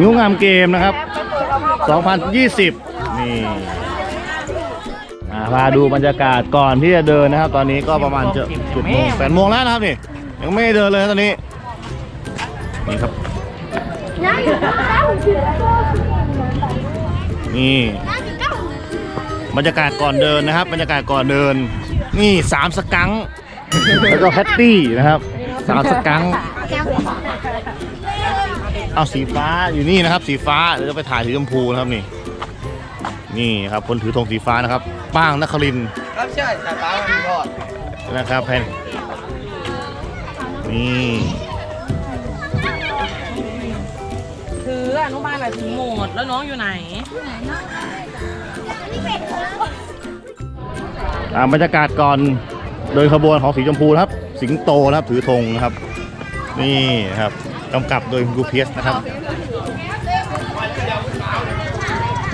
นิ้วงามเกมนะครับ 2020 นี่อ่าพาดูบรรยากาศก่อนที่จะเดินนะครับ ตอนนี้ก็ประมาณจะจุดโมงแปดโมงแล้วนะครับนี่ ยังไม่เดินเลยนะตอนนี้ นี่ครับ นี่บรรยากาศก่อนเดินนะครับ บรรยากาศก่อนเดิน นี่สามสกังแล้วก็แพตตี้นะครับสามสกัง เอาสีฟ้าอยู่นี่นะครับ สีฟ้าเดี๋ยวจะไปถ่ายสีชมพูนะครับนี่ นี่ครับคนถือธงสีฟ้านะครับ ป้างนครินทร์ครับใช่แต่ป้ามันมีทอดนะครับแพนนี่ถืออนุบาลแบบถือหมดแล้วน้องอยู่ไหนอ่าบรรยากาศก่อนเดินขบวนของสีชมพูนะครับ สิงโตนะครับถือธงนะครับ นี่นะครับ กำกับโดยคุณครูเพียสนะครับ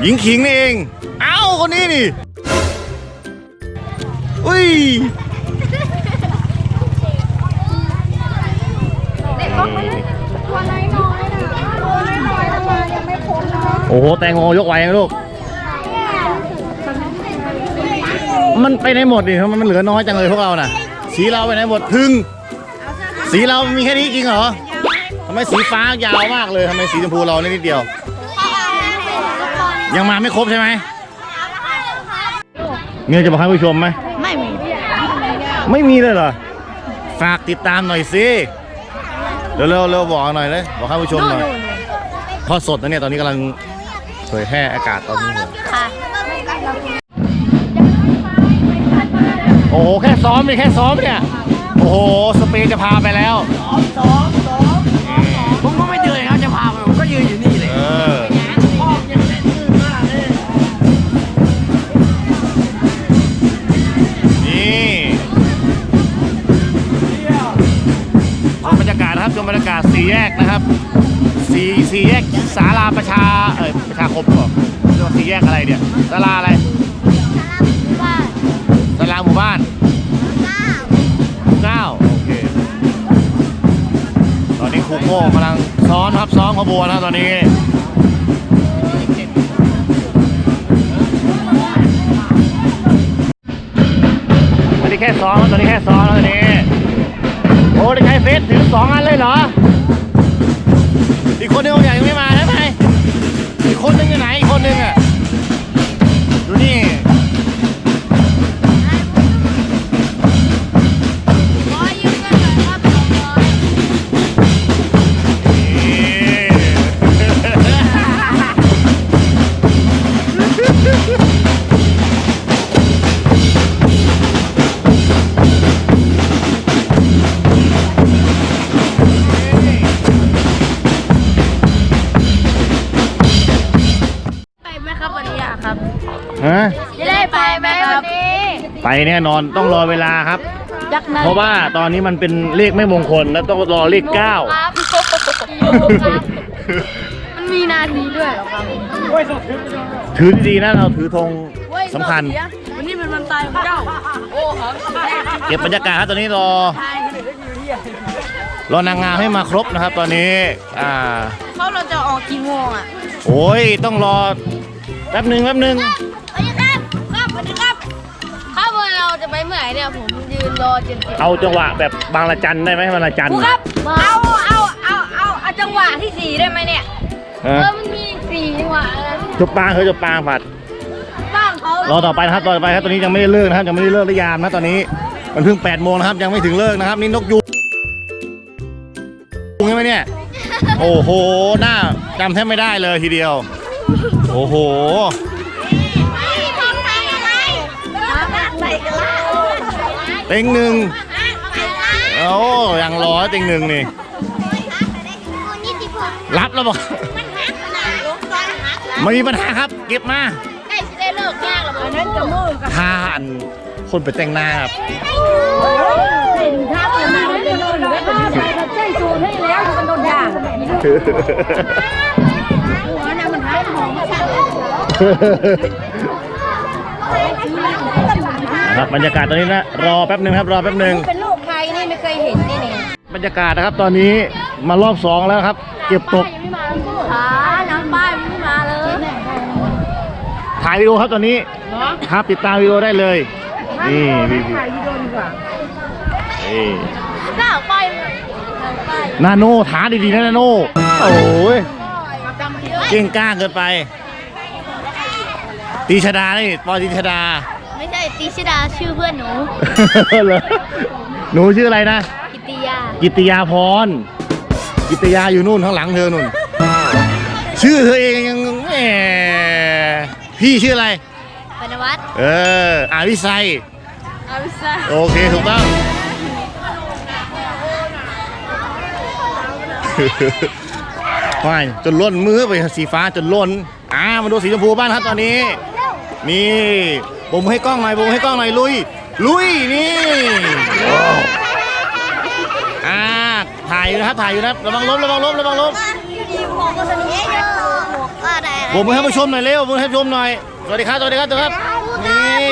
หญิงขิงนี่เอง เอ้าคนนี้นี่ อุ้ยตัวน้อยๆนะตัวน้อยๆนะมายังไม่พ้นนะโอ้โห แตงโมยกไหวไหมลูก มันไปไหนหมดดิทำไมมันเหลือน้อยจังเลยพวกเราน่ะ สีเราไปไหนหมดพึ่ง สีเรามีแค่นี้จริงเหรอ ทำไมสีฟ้ายาวมากเลยทำไมสีชมพูเรานิดเดียว ยังมาไม่ครบใช่ไหมเงี้ยจะบอกให้ผู้ชมไหมไม่มี ไม่มีเลยเหรอ ฝากติดตามหน่อยสิเร็วเร็วเร็วบอกหน่อยเลยบอกให้ผู้ชมหน่อยทอดสดนะเนี่ยตอนนี้กำลังเผยแพร่อากาศตอนนี้เลยค่ะโอ้โหแค่ซ้อมนี่แค่ซ้อมเนี่ย โอ้โห สเปนจะพาไปแล้วผม นะครับสี่สี่แยกสาราประชาเออประชาคมเหรอเรียกว่าสี่แยกอะไรเนี่ยสาราอะไรสาราหมู่บ้านเก้าโอเคตอนนี้ครูโก้กำลังซ้อนครับซ้อมขบวนนะครับตอนนี้ตอนนี้แค่ซ้อมตอนนี้แค่ซ้อมแล้วตอนนี้โอ้ได้ใช้เฟซถึงสองอันเลยเหรอ อีกคนนึงยังไม่มาใช่ไหมอีกคนนึงอยู่ไหนอีกคนนึงอะ ฮะจะได้ไปไหมวันนี้ไปแน่นอนต้องรอเวลาครับ ยักษ์นั้นเพราะว่าตอนนี้มันเป็นเลขไม่มงคลแล้วต้องรอเลขเก้าครับมันมีนาทีด้วยเหรอครับถือดีๆนะเราถือธงสำคัญ วันนี้เป็นวันตายของเจ้าโอ้ครับเก็บบรรยากาศครับตอนนี้รอ รอนางงามให้มาครบนะครับ ตอนนี้อ่าเขาเราจะออกกี่โมงอะโอ้ยต้องรอแป๊บหนึ่งแป๊บหนึ่ง วัสดีครับครับวันเราจะไปเมื่อไหร่เนี่ยผมยืนรอจนติดเอาจังหวะแบบบางละจันได้ไหมบางละจันครูครับ เอาเอาเอาเอาเอาจังหวะที่สี่ได้ไหมเนี่ยเอฮะอมันมีสี่จังหวะอะไรจบปางเฮ้ยจบปางผัดบ้างเขารอต่อไปนะครับต่อไปครับตอนนี้ยังไม่ได้เลิกนะครับยังไม่ได้เลิกระยามนะตอนนี้มันเพิ่ง8ปดโมงนะครับยังไม่ถึงเลิกนะครับนี่นกยูงใช่ไหมเนี่ยโอ้โหหน้าจำแทบไม่ได้เลยทีเดียว โอ้โห เต็งหนึ่งโอ้ยังรอเต็งหนึ่งนี่ รับแล้วบอกไม่มีปัญหาครับ เก็บมาใกล้จะได้เลิกยากแล้วอันนั้นจะมือกับทานคนไปแต่งหน้าครับเป็นทับเลยนะไม่ได้โดนเลยเป็นใส่ใส่สูตรให้แล้วมันโดนด่างหัวน่ะมันหายหอมมาสั่ง นะครับบรรยากาศตอนนี้นะรอแป๊บหนึ่งครับรอแป๊บหนึ่งเป็นลูกใครนี่ไม่เคยเห็นนี่นี่บรรยากาศนะครับตอนนี้มารอบสองแล้วครับ เก็บตกยังไม่มาขาน้ำป้ายังไม่มาเลยถ่ายวีดีโอครับตอนนี้ครับติดตามวีดีโอได้เลยนี่วิถ่ายวิดีโอดีกว่าเอ้หน้าป้านาโน่ท้าดีๆนะนาโน่โอ้ยเก่งกล้าเกินไปตีชดานี่ปอตีชดา ใช่ติชดาชื่อเพื่อนหนู เหรอหนูชื่ออะไรนะ กิติยา กิตติยาพร กิตติยาอยู่นู่นข้างหลังเธอนู่น ชื่อเธอเองยังแหมพี่ชื่ออะไร ปนวัตรเอออาวิไซเอาไปซะโอเคถูกต้องว่ายจนล้นมือไปสีฟ้าจนล้น อ่ามาดูสีชมพูบ้างครับตอนนี้ นี่ ผมให้กล้องหน่อยผมให้กล้องหน่อยลุย ลุยนี่อ่าถ่ายอยู่นะครับถ่ายอยู่นะครับระวังล้มระวังล้มระวังล้มหมวกก็สนุกเยอะหมวกก็ได้ผมให้ผู้ชมหน่อยเร็วผมให้ผู้ชมหน่อยสวัสดีครับสวัสดีครับสวัสดีครับนี่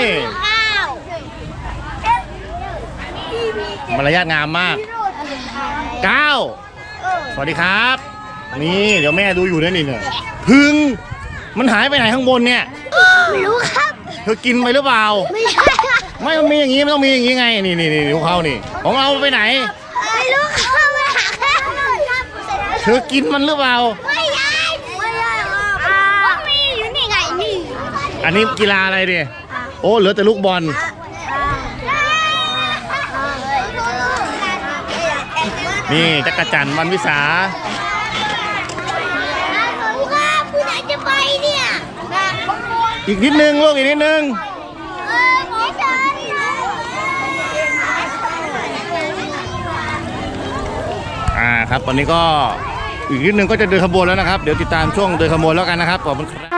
มารยาทงามมากเก้าสวัสดีครับ นี่เดี๋ยวแม่ดูอยู่นะนี่เนี่ยพึ่งมันหายไปไหนข้างบนเนี่ยไม่รู้ครับ ธอกินไปหรือเปล่า ไม่ใช่ไม่มันมีอย่างนี้มันต้องมีอย่างนี้ไง นี่นี่นี่ของเขานี่ ของเราไปไหน ไม่รู้ครับไม่หาแค่เธอกินมันหรือเปล่า ไม่ใช่ไม่ใช่ครับมีอยู่นี่ไงนี่อันนี้กีฬาอะไรเนี่ยโอ้เหลือแต่ลูกบอล นี่จักรจันทร์วันวิสา ผู้ไหนจะไปเนี่ย อีกนิดนึงลูกอีกนิดนึงอ่าครับตอนนี้ก็อีกนิดนึงก็จะเดินขบวนแล้วนะครับ เดี๋ยวติดตามช่วงเดินขบวนแล้วกันนะครับขอบคุณครับ